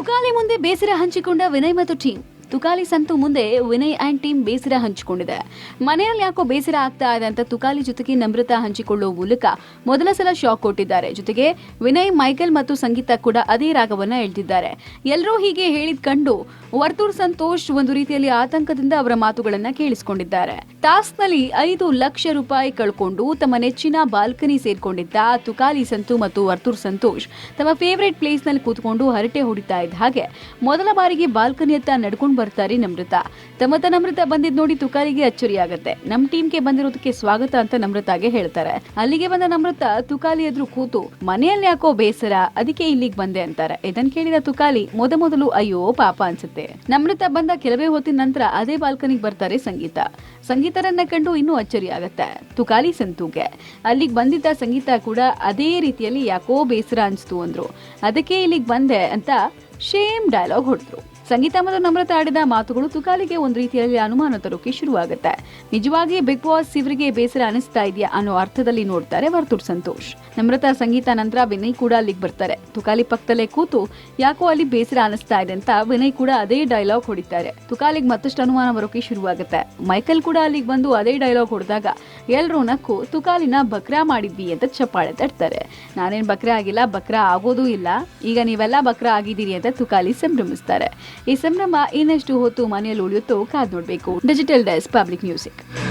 ತುಕಾಲಿ ಮುಂದೆ ಬೇಸರ ಹಂಚಿಕೊಂಡ ವಿನಯ್ ಮತ್ತು ಟೀಮ್ ತುಕಾಲಿ ಸಂತು ಮುಂದೆ ವಿನಯ್ ಆ್ಯಂಡ್ ಟೀಮ್ ಬೇಸರ ಹಂಚಿಕೊಂಡಿದೆ. ಮನೆಯಲ್ಲಿ ಯಾಕೋ ಬೇಸರ ಆಗ್ತಾ ಇದೆ ಅಂತ ತುಕಾಲಿ ಜೊತೆಗೆ ನಮ್ರತಾ ಹಂಚಿಕೊಳ್ಳುವ ಮೂಲಕ ಮೊದಲ ಸಲ ಶಾಕ್ ಕೊಟ್ಟಿದ್ದಾರೆ. ಜೊತೆಗೆ ವಿನಯ್, ಮೈಕೆಲ್ ಮತ್ತು ಸಂಗೀತ ಕೂಡ ಅದೇ ರಾಗವನ್ನ ಹೇಳ್ತಿದ್ದಾರೆ ಎಲ್ಲರೂ ಹೀಗೆ ಹೇಳಿದ್ ಕಂಡು ವರ್ತೂರ್ ಸಂತೋಷ್ ಒಂದು ರೀತಿಯಲ್ಲಿ ಆತಂಕದಿಂದ ಅವರ ಮಾತುಗಳನ್ನ ಕೇಳಿಸಿಕೊಂಡಿದ್ದಾರೆ. ಟಾಸ್ಕ್ನಲ್ಲಿ ಐದು ಲಕ್ಷ ರೂಪಾಯಿ ಕಳ್ಕೊಂಡು ತಮ್ಮ ನೆಚ್ಚಿನ ಬಾಲ್ಕನಿ ಸೇರ್ಕೊಂಡಿದ್ದ ತುಕಾಲಿ ಸಂತು ಮತ್ತು ವರ್ತೂರ್ ಸಂತೋಷ್ ತಮ್ಮ ಫೇವರೇಟ್ ಪ್ಲೇಸ್ನಲ್ಲಿ ಕೂತ್ಕೊಂಡು ಹರಟೆ ಹೊಡಿತಾ ಇದ್ದ ಹಾಗೆ ಮೊದಲ ಬಾರಿಗೆ ಬಾಲ್ಕನಿಯತ್ತ ನಡ್ಕೊಂಡು ಬರ್ತಾರೆ ನಮೃತ ತಮ್ಮತ ನಮೃತ ಬಂದಿದ್ ನೋಡಿ ತುಕಾರಿಗೆ ಅಚ್ಚರಿ ಆಗತ್ತೆ ನಮ್ ಟೀಮ್ಗೆ ಬಂದಿರೋದಕ್ಕೆ ಸ್ವಾಗತ ಅಂತ ನಮೃತಾಗೆ ಹೇಳ್ತಾರೆ. ಅಲ್ಲಿಗೆ ಬಂದ ನಮೃತ ತುಕಾಲಿ ಎದುರು ಕೂತು, ಮನೆಯಲ್ಲಿ ಯಾಕೋ ಬೇಸರ? ಅದಕ್ಕೆ ಇಲ್ಲಿಗೆ ಬಂದೆ ಅಂತಾರೆ. ಇದನ್ ಕೇಳಿದ ತುಕಾಲಿ, ಮೊದ ಮೊದಲು ಅಯ್ಯೋ ಪಾಪ ಅನ್ಸುತ್ತೆ. ನಮೃತ ಬಂದ ಕೆಲವೇ ಹೊತ್ತಿನ ನಂತರ ಅದೇ ಬಾಲ್ಕನಿಗೆ ಬರ್ತಾರೆ ಸಂಗೀತ. ಸಂಗೀತರನ್ನ ಕಂಡು ಇನ್ನೂ ಅಚ್ಚರಿ ಆಗತ್ತೆ ತುಕಾಲಿ ಸಂತೂಗೆ. ಅಲ್ಲಿಗೆ ಬಂದಿದ್ದ ಸಂಗೀತ ಕೂಡ ಅದೇ ರೀತಿಯಲ್ಲಿ ಯಾಕೋ ಬೇಸರ ಅನ್ಸ್ತು ಅಂದ್ರು. ಅದಕ್ಕೆ ಇಲ್ಲಿಗೆ ಬಂದೆ ಅಂತ ಶೇಮ್ ಡೈಲಾಗ್ ಹೊಡೆದ್ರು. ಸಂಗೀತ ಮತ್ತು ನಮ್ರತಾ ಆಡಿದ ಮಾತುಗಳು ತುಕಾಲಿಗೆ ಒಂದು ರೀತಿಯಲ್ಲಿ ಅನುಮಾನ ತರೋಕೆ ಶುರುವಾಗುತ್ತೆ. ನಿಜವಾಗಿ ಬಿಗ್ ಬಾಸ್ ಇವರಿಗೆ ಬೇಸರ ಅನಿಸ್ತಾ ಇದೆಯಾ ಅನ್ನೋ ಅರ್ಥದಲ್ಲಿ ನೋಡ್ತಾರೆ ವರ್ತುಡ್ ಸಂತೋಷ್. ನಮ್ರತಾ, ಸಂಗೀತ ನಂತರ ವಿನಯ್ ಕೂಡ ಅಲ್ಲಿಗೆ ಬರ್ತಾರೆ. ತುಕಾಲಿ ಪಕ್ಕದಲ್ಲೇ ಕೂತು ಯಾಕೋ ಅಲ್ಲಿ ಬೇಸರ ಅನಿಸ್ತಾ ಇದೆ ಅಂತ ವಿನಯ್ ಕೂಡ ಅದೇ ಡೈಲಾಗ್ ಹೊಡಿತಾರೆ. ತುಕಾಲಿಗೆ ಮತ್ತಷ್ಟು ಅನುಮಾನ ಬರೋಕೆ ಶುರುವಾಗುತ್ತೆ. ಮೈಕಲ್ ಕೂಡ ಅಲ್ಲಿಗೆ ಬಂದು ಅದೇ ಡೈಲಾಗ್ ಹೊಡೆದಾಗ ಎಲ್ರೂ ನಕ್ಕು ತುಕಾಲಿನ ಬಕ್ರಾ ಮಾಡಿದ್ವಿ ಅಂತ ಚಪ್ಪಾಳೆ ತಟ್ತಾರೆ. ನಾನೇನ್ ಬಕ್ರಾ ಆಗಿಲ್ಲ, ಬಕ್ರಾ ಆಗೋದೂ ಇಲ್ಲ. ಈಗ ನೀವೆಲ್ಲ ಬಕ್ರಾ ಆಗಿದ್ದೀರಿ ಅಂತ ತುಕಾಲಿ ಸಂಭ್ರಮಿಸ್ತಾರೆ. ಈ ಸಂಭ್ರಮ ಇನ್ನಷ್ಟು ಹೊತ್ತು ಮನೆಯಲ್ಲಿ ಉಳಿಯುತ್ತೋ ಕಾದ್ ನೋಡಬೇಕು. Digital desk public music.